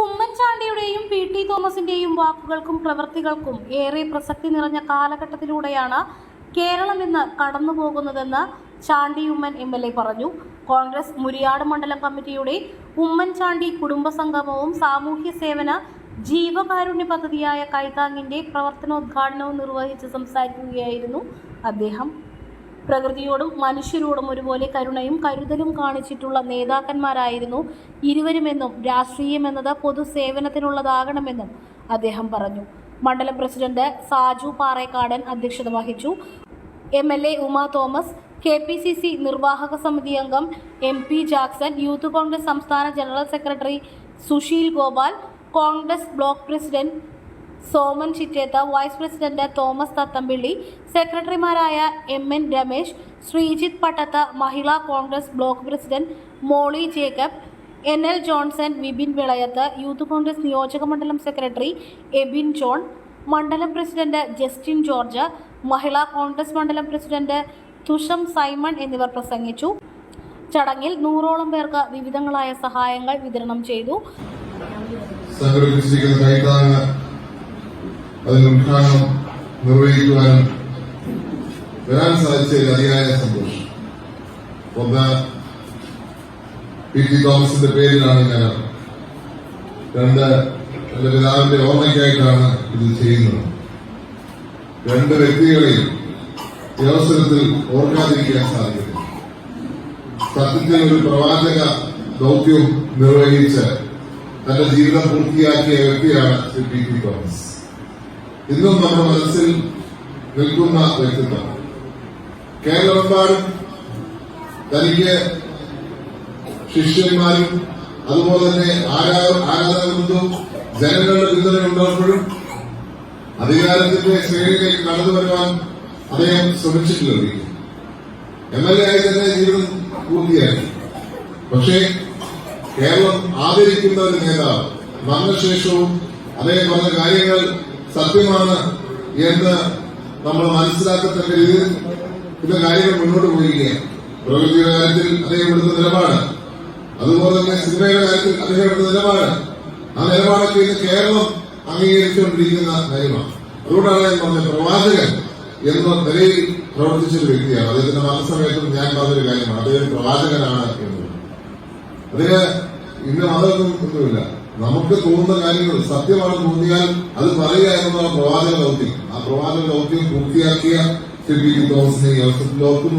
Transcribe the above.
ഉമ്മൻചാണ്ടിയുടെയും P T തോമസിന്റെയും വാക്കുകൾക്കും പ്രവൃത്തികൾക്കും ഏറെ പ്രസക്തി നിറഞ്ഞ കാലഘട്ടത്തിലൂടെയാണ് കേരളം ഇന്ന് കടന്നുപോകുന്നതെന്ന് Chandy Oommen M L A പറഞ്ഞു. കോൺഗ്രസ് മുരിയാട് മണ്ഡലം കമ്മിറ്റിയുടെ ഉമ്മൻചാണ്ടി കുടുംബസംഗമവും സാമൂഹ്യ സേവന ജീവകാരുണ്യ പദ്ധതിയായ കൈതാങ്ങിന്റെ പ്രവർത്തനോദ്ഘാടനവും നിർവഹിച്ച് സംസാരിക്കുകയായിരുന്നു അദ്ദേഹം. പ്രകൃതിയോടും മനുഷ്യരോടും ഒരുപോലെ കരുണയും കരുതലും കാണിച്ചിട്ടുള്ള നേതാക്കന്മാരായിരുന്നു ഇരുവരുമെന്നും രാഷ്ട്രീയം എന്നത് പൊതുസേവനത്തിനുള്ളതാകണമെന്നും അദ്ദേഹം പറഞ്ഞു. മണ്ഡലം പ്രസിഡന്റ് സാജു പാറേക്കാടൻ അധ്യക്ഷത വഹിച്ചു. M L A Uma Thomas K P C C നിർവാഹക സമിതി അംഗം M P Jackson youth Congress സംസ്ഥാന general secretary Susheel Gopal Congress block president Soman Chittetha vice president Thomas Thathampilly സെക്രട്ടറിമാരായ M N Ramesh Sreejith Pattatha Mahila Congress block president Molly Jacob N L Johnson Vipin Vilayath youth Congress നിയോജക മണ്ഡലം secretary Abin John മണ്ഡലം president Justin George Mahila Congress മണ്ഡലം president തുഷം Simon എന്നിവർ പ്രസംഗിച്ചു. ചടങ്ങിൽ നൂറോളം പേർക്ക് വിവിധങ്ങളായ സഹായങ്ങൾ വിതരണം ചെയ്തു. അതിന്റെ ഉദ്ഘാടനം നിർവഹിക്കുവാനും വരാൻ സാധിച്ചതിൽ അതിയായ സന്തോഷം. ഒന്ന് പി ടി തോമസിന്റെ പേരിലാണ് ഞാൻ രണ്ട് എന്റെ പിതാവിന്റെ ഓർമ്മയ്ക്കായിട്ടാണ് ഇത് ചെയ്യുന്നത്. രണ്ട് വ്യക്തികളെയും ഈ അവസരത്തിൽ ഓർക്കാതിരിക്കാൻ സാധിക്കും സത്യത്തിൽ ഒരു പ്രവാചക ദൗത്യം നിർവഹിച്ച് തന്റെ ജീവിതം പൂർത്തിയാക്കിയ വ്യക്തിയാണ് ശ്രീ പി ടി തോമസ്. ഇന്നും നമ്മുടെ മനസ്സിൽ നിൽക്കുന്ന വ്യക്തിത്വം. കേരളമെമ്പാടും തനിക്ക് ശിഷ്യന്മാരും അതുപോലെ തന്നെ ആരാധകർക്കും ജനങ്ങളുടെ പിന്തുണ ഉണ്ടാകുമ്പോഴും അധികാരത്തിന്റെ ശ്രേണിയിലേക്ക് കടന്നു വരുവാൻ അദ്ദേഹം ശ്രമിച്ചിട്ടില്ല എം എൽ എ ആയി തന്നെ ജീവിതം പൂർത്തിയാക്കി പക്ഷേ കേരളം ആദരിക്കുന്ന ഒരു നേതാവ് മരണശേഷവും അദ്ദേഹം പറഞ്ഞ കാര്യങ്ങൾ സത്യമാണ് എന്ന് നമ്മൾ മനസ്സിലാക്കത്തക്ക രീതിയിൽ ഇത് കാര്യങ്ങൾ മുന്നോട്ട് പോവുകയാണ് പ്രകൃതിയുടെ കാര്യത്തിൽ അദ്ദേഹം എടുത്ത നിലപാട്. അതുപോലെ തന്നെ സിനിമയുടെ കാര്യത്തിൽ അദ്ദേഹം എടുത്ത നിലപാട്. ആ നിലപാടൊക്കെ ഇന്ന് കേരളം അംഗീകരിച്ചുകൊണ്ടിരിക്കുന്ന കാര്യമാണ്. അതുകൊണ്ടാണ് ഞാൻ പറഞ്ഞ പ്രവാചകൻ എന്ന നിലയിൽ പ്രവർത്തിച്ച ഒരു വ്യക്തിയാണ്. അദ്ദേഹത്തിന്റെ മതസമയത്തും ഞാൻ പറഞ്ഞൊരു കാര്യമാണ്. അദ്ദേഹം പ്രവാചകനാണ് എന്നത് അതിന് ഇന്ന് മതമൊന്നും ഒന്നുമില്ല. നമുക്ക് തോന്നുന്ന കാര്യങ്ങൾ സത്യമാണ് തോന്നിയാൽ അത് പറയുക എന്നുള്ള പ്രവാചക ദൗത്യം. ആ പ്രവാചക ദൗത്യം പൂർത്തിയാക്കിയ ശ്രീ തോമസിനെ അവസരത്തിൽ ഓർക്കുന്നു.